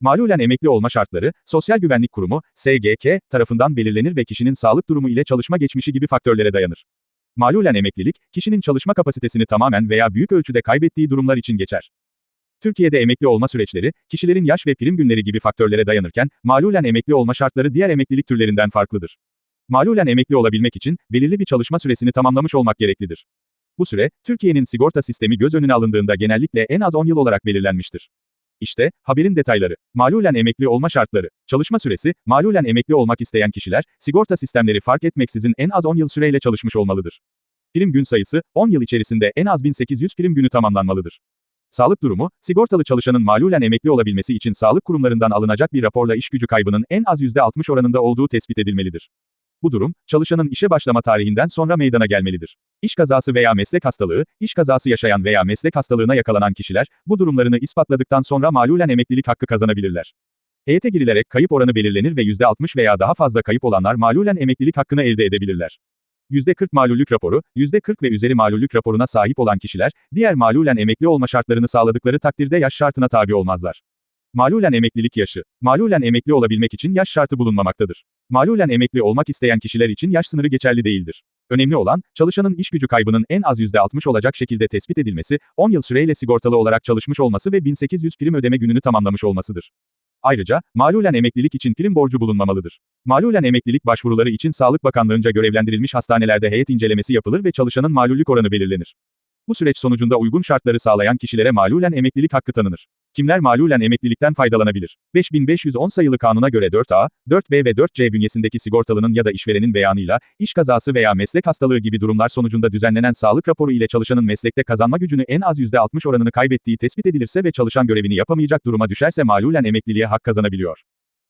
Malulen emekli olma şartları, Sosyal Güvenlik Kurumu, SGK, tarafından belirlenir ve kişinin sağlık durumu ile çalışma geçmişi gibi faktörlere dayanır. Malulen emeklilik, kişinin çalışma kapasitesini tamamen veya büyük ölçüde kaybettiği durumlar için geçer. Türkiye'de emekli olma süreçleri, kişilerin yaş ve prim günleri gibi faktörlere dayanırken, malulen emekli olma şartları diğer emeklilik türlerinden farklıdır. Malulen emekli olabilmek için, belirli bir çalışma süresini tamamlamış olmak gereklidir. Bu süre, Türkiye'nin sigorta sistemi göz önüne alındığında genellikle en az 10 yıl olarak belirlenmiştir. İşte, haberin detayları. Malulen emekli olma şartları. Çalışma süresi, malulen emekli olmak isteyen kişiler, sigorta sistemleri fark etmeksizin en az 10 yıl süreyle çalışmış olmalıdır. Prim gün sayısı, 10 yıl içerisinde en az 1800 prim günü tamamlanmalıdır. Sağlık durumu, sigortalı çalışanın malulen emekli olabilmesi için sağlık kurumlarından alınacak bir raporla iş gücü kaybının en az %60 oranında olduğu tespit edilmelidir. Bu durum, çalışanın işe başlama tarihinden sonra meydana gelmelidir. İş kazası veya meslek hastalığı, iş kazası yaşayan veya meslek hastalığına yakalanan kişiler, bu durumlarını ispatladıktan sonra malulen emeklilik hakkı kazanabilirler. Heyete girilerek kayıp oranı belirlenir ve %60 veya daha fazla kayıp olanlar malulen emeklilik hakkını elde edebilirler. %40 malullük raporu, %40 ve üzeri malullük raporuna sahip olan kişiler, diğer malulen emekli olma şartlarını sağladıkları takdirde yaş şartına tabi olmazlar. Malulen emeklilik yaşı. Malulen emekli olabilmek için yaş şartı bulunmamaktadır. Malulen emekli olmak isteyen kişiler için yaş sınırı geçerli değildir. Önemli olan, çalışanın iş gücü kaybının en az %60 olacak şekilde tespit edilmesi, 10 yıl süreyle sigortalı olarak çalışmış olması ve 1800 prim ödeme gününü tamamlamış olmasıdır. Ayrıca, malulen emeklilik için prim borcu bulunmamalıdır. Malulen emeklilik başvuruları için Sağlık Bakanlığı'nca görevlendirilmiş hastanelerde heyet incelemesi yapılır ve çalışanın malullük oranı belirlenir. Bu süreç sonucunda uygun şartları sağlayan kişilere malulen emeklilik hakkı tanınır. Kimler malulen emeklilikten faydalanabilir? 5510 sayılı kanuna göre 4A, 4B ve 4C bünyesindeki sigortalının ya da işverenin beyanıyla, iş kazası veya meslek hastalığı gibi durumlar sonucunda düzenlenen sağlık raporu ile çalışanın meslekte kazanma gücünü en az %60 oranını kaybettiği tespit edilirse ve çalışan görevini yapamayacak duruma düşerse malulen emekliliğe hak kazanabiliyor.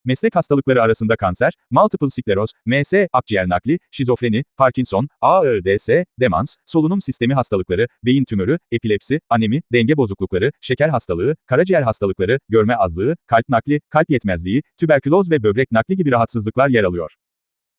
Meslek hastalıkları arasında kanser, multiple skleroz, MS, akciğer nakli, şizofreni, Parkinson, AIDS, demans, solunum sistemi hastalıkları, beyin tümörü, epilepsi, anemi, denge bozuklukları, şeker hastalığı, karaciğer hastalıkları, görme azlığı, kalp nakli, kalp yetmezliği, tüberküloz ve böbrek nakli gibi rahatsızlıklar yer alıyor.